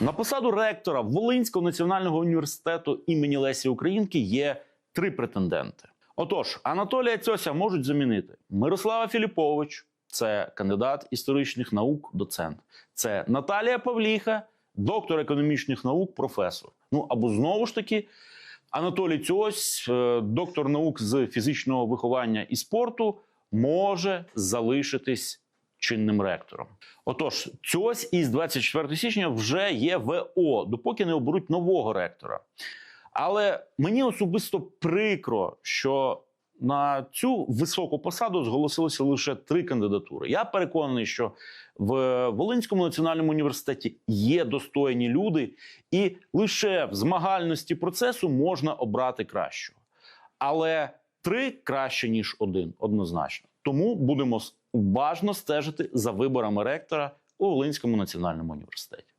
На посаду ректора Волинського національного університету імені Лесі Українки є три претенденти. Отож, Анатолія Цьося можуть замінити Мирослава Філіпович, це кандидат історичних наук, доцент. Це Наталія Павліха, доктор економічних наук, професор. Ну або знову ж таки. Анатолій Цьось, е, доктор наук з фізичного виховання і спорту, може залишитись чинним ректором. Отож, Цьось із 24 січня вже є ВО, допоки не оберуть нового ректора. Але мені особисто прикро, що на цю високу посаду зголосилося лише три кандидатури. Я переконаний, що в Волинському національному університеті є достойні люди, і лише в змагальності процесу можна обрати кращого. Але три краще ніж один, однозначно. Тому будемо уважно стежити за виборами ректора у Волинському національному університеті.